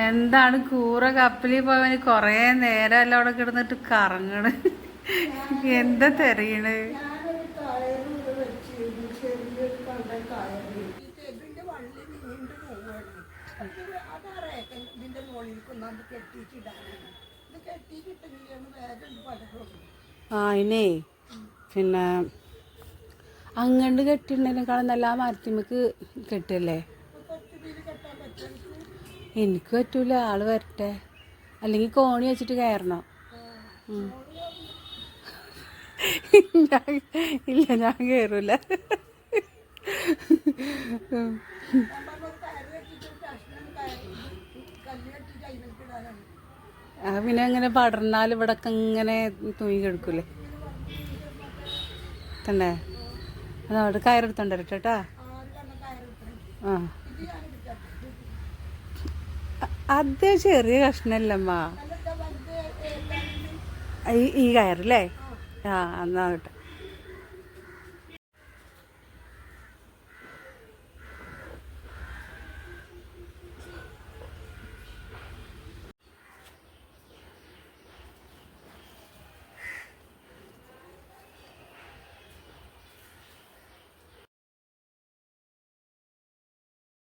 എന്താണ് കൂറ കപ്പലിൽ പോയവന് കൊറേ എല്ലാം അവിടെ കിടന്നിട്ട് കറങ്ങണ്? എന്താ തെറിയണ് ആ ഇനേ പിന്നെ അങ്ങണ്ട് കെട്ടിണ്ടതിനേക്കാളും നല്ല ആ മരത്തിമ്മക്ക് കെട്ടല്ലേ? എനിക്ക് പറ്റൂല ആൾ വരട്ടെ. അല്ലെങ്കിൽ കോണി വെച്ചിട്ട് കയറണം. ഇല്ല ഞാൻ കയറൂല പിന്നെ അങ്ങനെ പടർന്നാൽ ഇവിടെ ഇങ്ങനെ തൂങ്ങി കിടക്കൂലേ. തന്നെ അത് അവിടെ കയറെടുത്തോണ്ട് ആ. അത് ചെറിയ കഷ്ണല്ലമ്മ. ഈ കയറല്ലേ? ആ എന്നാ